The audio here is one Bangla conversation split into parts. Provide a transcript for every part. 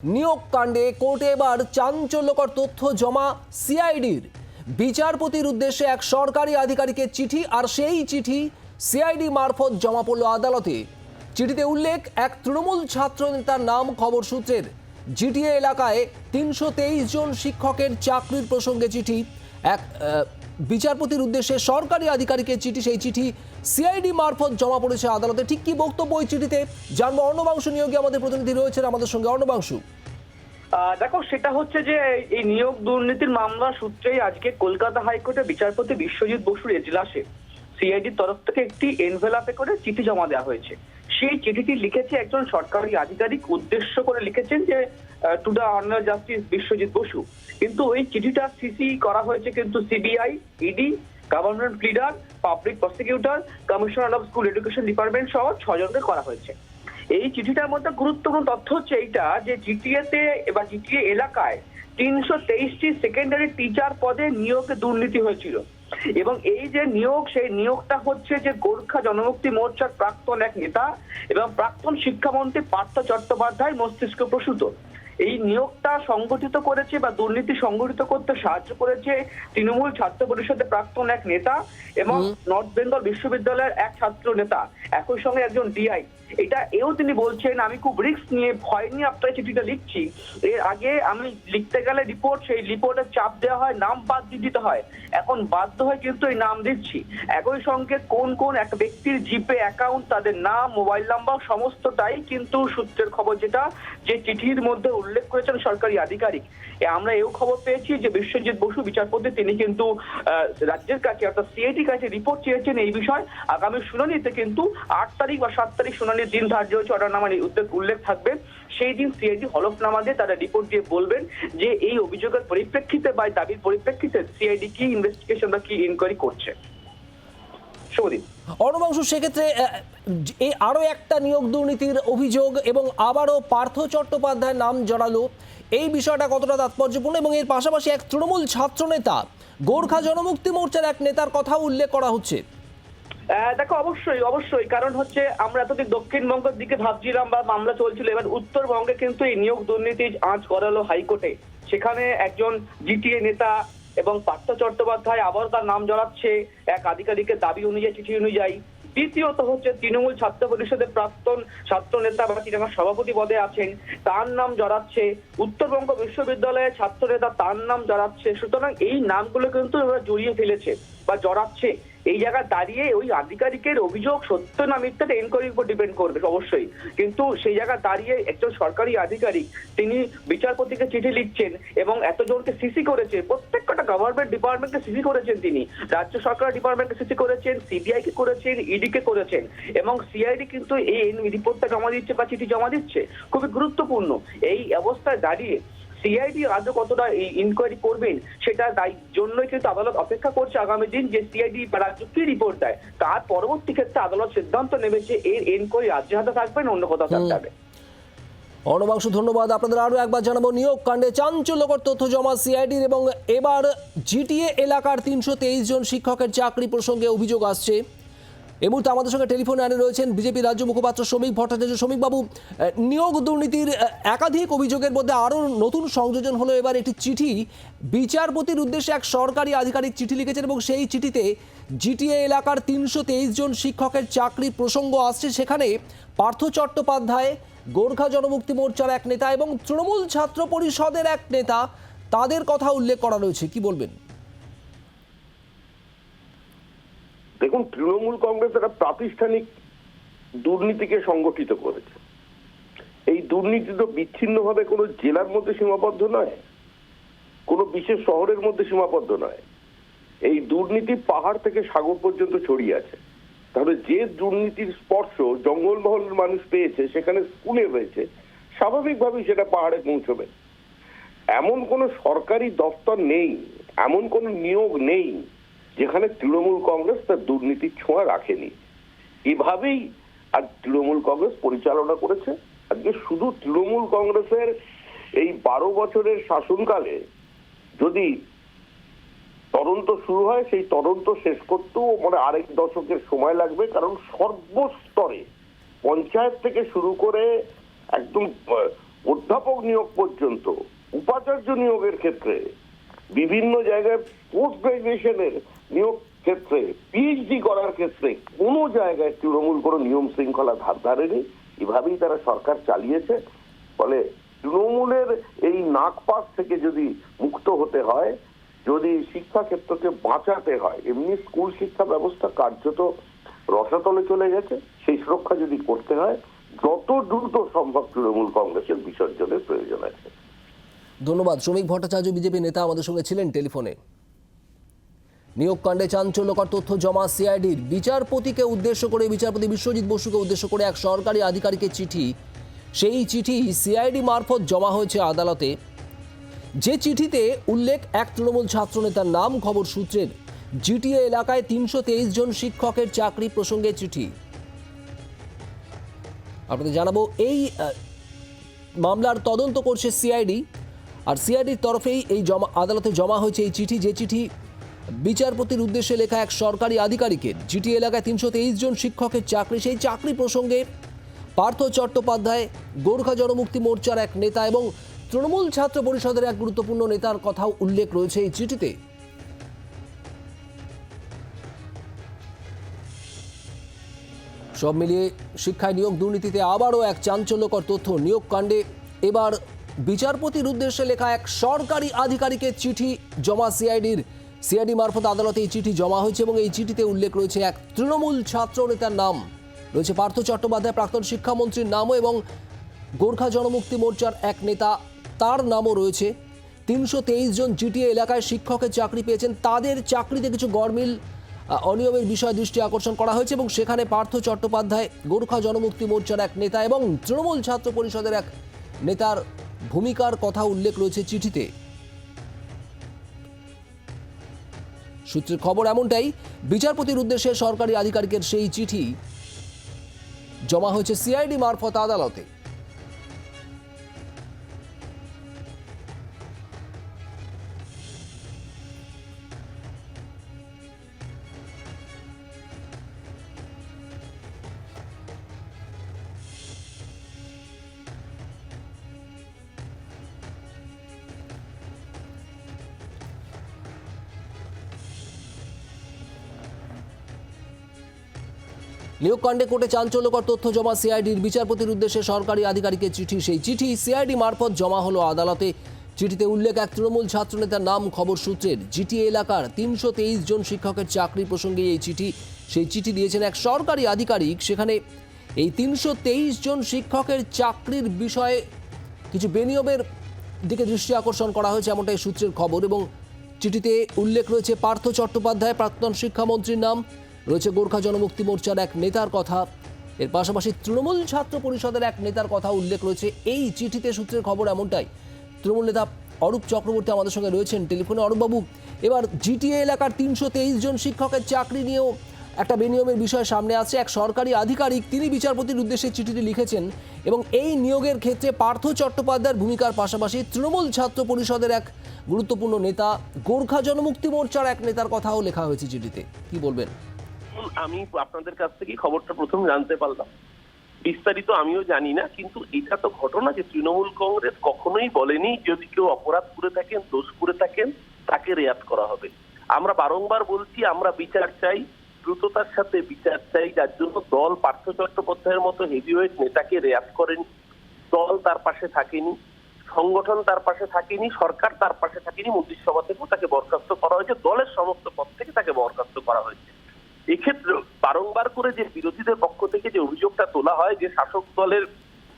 নিয়োগ কাণ্ডে কোর্টে এবার চাঞ্চল্যকর তথ্য জমা সিআইডির। বিচারপতির উদ্দেশ্যে এক সরকারি আধিকারিকের চিঠি আর সেই চিঠি সিআইডি মারফত জমা পড়ল আদালতে। চিঠিতে উল্লেখ, এক তৃণমূল ছাত্র নেতার নাম খবর সূত্রের। জিটিএ এলাকায় তিনশো তেইশ জন শিক্ষকের চাকরির প্রসঙ্গে চিঠি। এক বিচারপতির উদ্দেশ্যে সরকারি আধিকারিকের চিঠি সেই চিঠি সিআইডি মারফত জমা পড়েছে আদালতে। ঠিক কি বক্তব্য ওই চিঠিতে? জানব অর্ণবাংশু নিয়োগে আমাদের প্রতিনিধি রয়েছেন আমাদের সঙ্গে। আহ, দেখো সেটা হচ্ছে যে এই নিয়োগ দুর্নীতির মামলা সূত্রেই আজকে কলকাতা হাইকোর্টে বিচারপতি বিশ্বজিৎ বসুর এজলাসে সিআইডির তরফ থেকে একটি এনভেলাপে করে চিঠি জমা দেওয়া হয়েছে। সেই চিঠিটি লিখেছে একজন সরকারি আধিকারিক উদ্দেশ্য করে লিখেছেন যে to the honour justice Biswajit Basu. কিন্তু ওই চিঠিটা সিসি করা হয়েছে কিন্তু CBI, ED government leader public prosecutor commissioner of school education department সহ ছজনকে করা হয়েছে। এই চিঠিটার মধ্যে গুরুত্বপূর্ণ তথ্য হচ্ছে এইটা যে জিটিএ তে বা জিটিএ এলাকায় তিনশো তেইশটি সেকেন্ডারি টিচার পদে নিয়োগে দুর্নীতি হয়েছিল। এবং এই যে নিয়োগ, সেই নিয়োগটা হচ্ছে যে গোর্খা জনমুক্তি মোর্চার প্রাক্তন এক নেতা এবং প্রাক্তন শিক্ষামন্ত্রী পার্থ চট্টোপাধ্যায় মস্তিষ্ক প্রসূত। এই নিয়োগটা সংগঠিত করেছে বা দুর্নীতি সংগঠিত করতে সাহায্য করেছে তৃণমূল ছাত্র পরিষদের প্রাক্তন এক নেতা এবং নর্থ বেঙ্গল বিশ্ববিদ্যালয়ের এক ছাত্র নেতা। একই সঙ্গে একজন ডিআই। এটা এও তিনি বলছেন আমি খুব রিস্ক নিয়ে ভয় নিয়ে আপনার চিঠিটা লিখছি। এর আগে আমি লিখতে গেলে রিপোর্ট সেই রিপোর্টের চাপ দেওয়া হয় নাম বাদ দিয়ে দিতে হয়। এখন বাধ্য হয়ে কিন্তু এই নাম দিচ্ছি। একই সঙ্গে কোন কোন এক ব্যক্তির জিপে অ্যাকাউন্ট তাদের নাম মোবাইল নাম্বার সমস্তটাই কিন্তু সূত্রের খবর যেটা যে চিঠির মধ্যে উল্লেখ করেছেন সরকারি আধিকারিক। আমরা এও খবর পেয়েছি যে বিশ্বজিৎ বসু, বিচারপতি, তিনি কিন্তু রাজ্যের কাছে অর্থাৎ সিআইটি কাছে রিপোর্ট চেয়েছেন এই বিষয়। আগামী শুনানিতে কিন্তু আট তারিখ বা সাত তারিখ শুনানির দিন ধার্য হয়েছে অর্ডারনামার উদ্যোগ উল্লেখ থাকবে। সেই দিন সিআইটি হলফনামা দিয়ে তারা রিপোর্ট দিয়ে বলবেন যে এই অভিযোগের পরিপ্রেক্ষিতে বা দাবির পরিপ্রেক্ষিতে সিআইডি কি ইনভেস্টিগেশন বা কি ইনকোয়ারি করছে। শুভদিন। সেক্ষেত্রে এই আরও একটা নিয়োগ দুর্নীতির অভিযোগ এবং আবারও পার্থ চট্টোপাধ্যায়ের নাম জড়ালো। এই বিষয়টা কতটা তাৎপর্যপূর্ণ এবং এর পাশাপাশি এক তৃণমূল ছাত্র নেতা গোর্খা জনমুক্তি মোর্চার এক নেতার কথা উল্লেখ করা হচ্ছে। দেখো, অবশ্যই অবশ্যই। কারণ হচ্ছে আমরা এতদিন দক্ষিণবঙ্গের দিকে ভাবছিলাম বা মামলা চলছিল, এবার উত্তরবঙ্গে কিন্তু এই নিয়োগ দুর্নীতি আঁচ করালো হাইকোর্টে। সেখানে একজন জিটিএ নেতা এবং পার্থ চট্টোপাধ্যায় আবার তার নাম জড়াচ্ছে। এক আধিকারিকের দাবি অনুযায়ী, চিঠি অনুযায়ী। দ্বিতীয়ত হচ্ছে তৃণমূল ছাত্র পরিষদের প্রাক্তন ছাত্র নেতা বা তিনি আমার সভাপতি পদে আছেন, তার নাম জড়াচ্ছে উত্তরবঙ্গ বিশ্ববিদ্যালয়ের ছাত্র নেতা, তার নাম জড়াচ্ছে। সুতরাং এই নামগুলো কিন্তু জড়িয়ে ফেলেছে বা জড়াচ্ছে। এই জায়গায় দাঁড়িয়ে ওই আধিকারিকের অভিযোগ সত্য না মিথ্যাটা এনকোয়ারির উপর ডিপেন্ড করবে, অবশ্যই। কিন্তু সেই জায়গায় দাঁড়িয়ে একজন সরকারি আধিকারিক, তিনি বিচারপতিকে চিঠি লিখছেন এবং এতজনকে সিসি করেছে, প্রত্যেকটা গভর্নমেন্ট ডিপার্টমেন্টকে সিসি করেছেন তিনি। রাজ্য সরকার ডিপার্টমেন্টকে সিসি করেছেন সিবিআই কে করেছেন ইডি কে করেছেন। এবং সিআইডি কিন্তু এই রিপোর্টটা জমা দিচ্ছে বা চিঠি জমা দিচ্ছে। খুবই গুরুত্বপূর্ণ। এই অবস্থায় দাঁড়িয়ে সিআইডি আজও কতটা ইনকোয়ারি করবেন সেটা জন্যই কিন্তু আদালত অপেক্ষা করছে আগামী দিন যে সিআইডি রাজ্য কি রিপোর্ট দেয়। তার পরবর্তী ক্ষেত্রে আদালত সিদ্ধান্ত নেবে যে এর এনকোয়ারি রাজ্যের হাতে থাকবে না অন্য কোথাও থাকতে হবে। অর্ণবাংশু ধন্যবাদ। আপনাদের আরও একবার জানাব নিয়োগ কাণ্ডে চাঞ্চল্যকর তথ্য জমা সিআইডির এবং এবার জিটিএ এলাকার তিনশো তেইশ জন শিক্ষকের চাকরি প্রসঙ্গে অভিযোগ আসছে। এই মুহূর্তে আমাদের সঙ্গে টেলিফোন লাইনে রয়েছেন বিজেপি রাজ্য মুখপাত্র শ্রমিক ভট্টাচার্য। শ্রমিকবাবু নিয়োগ দুর্নীতির একাধিক অভিযোগের মধ্যে আরও নতুন সংযোজন হলো এবার একটি চিঠি। বিচারপতির উদ্দেশ্যে এক সরকারি আধিকারিক চিঠি লিখেছেন এবং সেই চিঠিতে জিটিএ এলাকার তিনশো তেইশ জন শিক্ষকের চাকরির প্রসঙ্গ আসছে। সেখানে পার্থ চট্টোপাধ্যায়, গোর্খা জনমুক্তি মোর্চার এক নেতা এবং তৃণমূল ছাত্র পরিষদের এক নেতা, তাদের কথা উল্লেখ করা রয়েছে। কি বলবেন? দেখুন, তৃণমূল কংগ্রেস একটা প্রাতিষ্ঠানিক দুর্নীতিকে সংগঠিত করেছে। এই দুর্নীতি তো বিচ্ছিন্নভাবে কোনো জেলার মধ্যে সীমাবদ্ধ নয়, কোনো বিশেষ শহরের মধ্যে সীমাবদ্ধ নয়। এই দুর্নীতি পাহাড় থেকে সাগর পর্যন্ত ছড়িয়ে আছে। তাহলে যে দুর্নীতির স্পর্শ জঙ্গলমহলের মানুষ পেয়েছে, সেখানে স্কুলে হয়েছে, স্বাভাবিকভাবেই সেটা পাহাড়ে পৌঁছবে। এমন কোনো সরকারি দপ্তর নেই, এমন কোনো নিয়োগ নেই যেখানে তৃণমূল কংগ্রেস তার দুর্নীতির ছোঁয়া রাখেনি। এভাবেই আজ তৃণমূল কংগ্রেস পরিচালনা করেছে। আজকে শুধু তৃণমূল কংগ্রেসের এই বারো বছরের শাসনকালে যদি তদন্ত শুরু হয়, সেই তদন্ত শেষ করতেও মানে আরেক দশকের সময় লাগবে, কারণ সর্বস্তরে পঞ্চায়েত থেকে শুরু করে একদম অধ্যাপক নিয়োগ পর্যন্ত, উপাচার্য নিয়োগের ক্ষেত্রে বিভিন্ন জায়গায় পোস্ট গ্রাজুয়েশনের নিয়োগ ক্ষেত্রে পিএইচডি করার ক্ষেত্রে কোনো জায়গায় তৃণমূল কোনো নিয়ম শৃঙ্খলা ধার ধারেনি। এভাবেই তারা সরকার চালিয়েছে। ফলে তৃণমূলের এই নাকপাস থেকে যদি মুক্ত হতে হয়, যদি শিক্ষা ক্ষেত্রকে বাঁচাতে হয়, এমনি স্কুল শিক্ষা ব্যবস্থা কার্যত রসাতলে চলে গেছে। সেই সুরক্ষা যদি করতে হয়, যত দ্রুত সম্ভব তৃণমূল কংগ্রেসের বিসর্জনের প্রয়োজন আছে। ধন্যবাদ। শ্রমিক ভট্টাচার্য, বিজেপি নেতা আমাদের সঙ্গে ছিলেন টেলিফোনে। নিয়োগ কাণ্ডে চাঞ্চল্যকর তথ্য জমা সিআইডির। বিচারপতিকে উদ্দেশ্য করে বিচারপতি বিশ্বজিৎ বসুকে উদ্দেশ্য করে এক সরকারি আধিকারিকের চিঠি। সেই চিঠি সিআইডি মারফত জমা হয়েছে আদালতে। যে চিঠিতে উল্লেখ, এক তৃণমূল ছাত্রনেতার নাম, খবর সূত্রের। জিটিএ এলাকায় তিনশো তেইশ জন শিক্ষকের চাকরি প্রসঙ্গে চিঠি। আপনাদের জানাব, এই মামলার তদন্ত করছে সিআইডি। আর সিআইডির তরফেই এই জমা, আদালতে জমা হয়েছে এই চিঠি। যে চিঠি বিচারপতির উদ্দেশ্যে লেখা এক সরকারি আধিকারিকের জিটি এলাকায় তিনশো তেইশ জন শিক্ষকের চাকরি, সেই চাকরি প্রসঙ্গে পার্থ চট্টোপাধ্যায়, গোর্খা জনমুক্তি মোর্চার এক নেতা এবং তৃণমূল ছাত্র পরিষদের এক গুরুত্বপূর্ণ নেতার কথাও উল্লেখ রয়েছে এই চিঠিতে। সব মিলিয়ে শিক্ষায় নিয়োগ দুর্নীতিতে আবারও এক চাঞ্চল্যকর তথ্য নিয়োগ কাণ্ডে এবার বিচারপতির উদ্দেশ্যে লেখা এক সরকারি আধিকারিকের চিঠি জমা সিআইডির সিআইডি মারফত আদালতে এই চিঠি জমা হয়েছে এবং এই চিঠিতে উল্লেখ রয়েছে এক তৃণমূল ছাত্র নেতার নাম। রয়েছে পার্থ চট্টোপাধ্যায়, প্রাক্তন শিক্ষামন্ত্রীর নামও এবং গোর্খা জনমুক্তি মোর্চার এক নেতা, তার নামও রয়েছে। তিনশো তেইশ জন জিটিএ এলাকায় শিক্ষকের চাকরি পেয়েছেন। তাদের চাকরিতে কিছু গরমিল অনিয়মের বিষয় দৃষ্টি আকর্ষণ করা হয়েছে এবং সেখানে পার্থ চট্টোপাধ্যায় গোর্খা জনমুক্তি মোর্চার এক নেতা এবং তৃণমূল ছাত্র পরিষদের এক নেতার ভূমিকার কথা উল্লেখ রয়েছে চিঠিতে। সূত্রের খবর এমনটাই। বিচারপতির উদ্দেশ্যে সরকারি আধিকারিকের সেই চিঠি জমা হয়েছে সিআইডি মারফত আদালতে। নিয়োগকাণ্ডে কোর্টে চাঞ্চল্যকর তথ্য জমা সিআইডির বিচারপতির উদ্দেশ্যে সরকারি আধিকারিকের চিঠি। সেই চিঠি সিআইডি মারফত জমা হলো আদালতে। চিঠিতে উল্লেখ এক তৃণমূল ছাত্রনেতার নাম, খবর সূত্রের। জিটিএ এলাকার তিনশো তেইশ জন শিক্ষকের চাকরি প্রসঙ্গে এই চিঠি। সেই চিঠি দিয়েছেন এক সরকারি আধিকারিক। সেখানে এই তিনশো তেইশ জন শিক্ষকের চাকরির বিষয়ে কিছু বেনিয়মের দিকে দৃষ্টি আকর্ষণ করা হয়েছে এমনটাই সূত্রের খবর এবং চিঠিতে উল্লেখ রয়েছে পার্থ চট্টোপাধ্যায়, প্রাক্তন শিক্ষামন্ত্রীর নাম। রয়েছে গোর্খা জনমুক্তি মোর্চার এক নেতার কথা। এর পাশাপাশি তৃণমূল ছাত্র পরিষদের এক নেতার কথা উল্লেখ রয়েছে। এই চিঠিতে সূত্রের খবর এমনটাই। তৃণমূল নেতা অরূপ চক্রবর্তী আমাদের সঙ্গে রয়েছেন। টেলিফোনে অরূপবাবু, এবার জিটিএ এলাকার তিনশো তেইশ জন শিক্ষকের চাকরি নিয়েও একটা বেনিয়মের বিষয় সামনে আসছে এক সরকারি আধিকারিক, তিনি বিচারপতির উদ্দেশ্যে চিঠিটি লিখেছেন এবং এই নিয়োগের ক্ষেত্রে পার্থ চট্টোপাধ্যায়ের ভূমিকার পাশাপাশি তৃণমূল ছাত্র পরিষদের এক গুরুত্বপূর্ণ নেতা, গোর্খা জনমুক্তি মোর্চার এক নেতার কথাও লেখা হয়েছে চিঠিতে। কি বলবেন? আমি আপনাদের কাছ থেকে খবরটা প্রথম জানতে পারলাম। বিস্তারিত আমিও জানি না, কিন্তু এটা তো ঘটনা যে তৃণমূল কংগ্রেস কখনোই বলেনি যদি কেউ অপরাধ করে থাকেন, দোষ করে থাকেন, তাকে রেয়াত করা হবে। আমরা বারংবার বলছি, আমরা বিচার চাই, দ্রুততার সাথে বিচার চাই, যার জন্য দল পার্থ চট্টোপাধ্যায়ের মতো হেভিওয়েট নেতাকে রেয়াত করেন। দল তার পাশে থাকেনি, সংগঠন তার পাশে থাকেনি, সরকার তার পাশে থাকেনি, মন্ত্রিসভা থেকেও তাকে বরখাস্ত করা হয়েছে, দলের সমস্ত পদ থেকে তাকে বরখাস্ত করা হয়েছে। এক্ষেত্রে বারংবার করে যে বিরোধীদের পক্ষ থেকে যে অভিযোগটা তোলা হয় যে শাসক দলের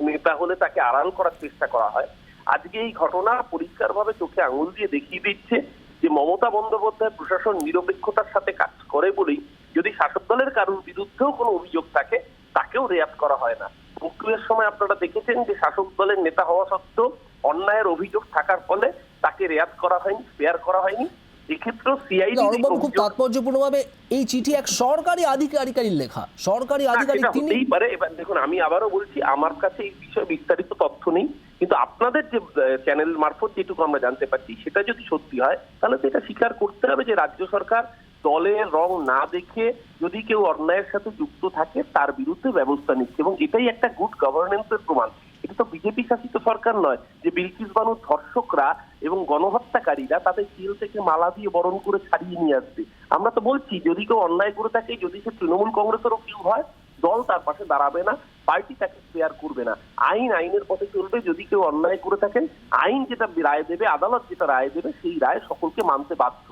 নেতা হলে তাকে আড়াল করার চেষ্টা করা হয়, আজকে এই ঘটনা পরিষ্কারভাবে চোখে আঙুল দিয়ে দেখিয়ে দিচ্ছে যে মমতা বন্দ্যোপাধ্যায় প্রশাসন নিরপেক্ষতার সাথে কাজ করে বলেই যদি শাসক দলের কারোর বিরুদ্ধেও কোনো অভিযোগ থাকে, তাকেও রেয়াত করা হয় না। মুক্তির সময় আপনারা দেখেছেন যে শাসক দলের নেতা হওয়া সত্ত্বেও অন্যায়ের অভিযোগ থাকার ফলে তাকে রেয়াত করা হয়নি, স্পেয়ার করা হয়নি। এক্ষেত্রেও সিআইডি খুব তাৎপর্যপূর্ণভাবে এই চিঠি এক সরকারি আধিকারিকের লেখা। সরকারি আধিকারিক তিনি পারে। এবার দেখুন আমি আবারও বলছি আমার কাছে এই বিষয়ে বিস্তারিত তথ্য নেই। কিন্তু আপনাদের যে চ্যানেল মারফত যেটুকু আমরা জানতে পারছি সেটা যদি সত্যি হয় তাহলে তো এটা স্বীকার করতে হবে যে রাজ্য সরকার দলের রং না দেখে যদি কেউ অন্যায়ের সাথে যুক্ত থাকে তার বিরুদ্ধে ব্যবস্থা নিচ্ছে। এবং এটাই একটা গুড গভর্নেন্সের প্রমাণ। এটা তো বিজেপি শাসিত সরকার নয়, যে বিলকিস বানুর ধর্ষকরা এবং গণহত্যাকারীরা তাদের জেল থেকে মালা দিয়ে বরণ করে ছাড়িয়ে নিয়ে আসবে। আমরা তো বলছি, যদি কেউ অন্যায় করে থাকে, যদি সে তৃণমূল কংগ্রেসেরও কেউ হয়, দল তার পাশে দাঁড়াবে না, পার্টি তাকে স্পেয়ার করবে না। আইন আইনের পথে চলবে, যদি কেউ অন্যায় করে থাকেন আইন যেটা রায় দেবে, আদালত যেটা রায় দেবে, সেই রায় সকলকে মানতে বাধ্য।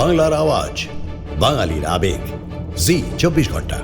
বাংলার আওয়াজ, বাঙালির আবেগ। জি, চব্বিশ ঘণ্টা।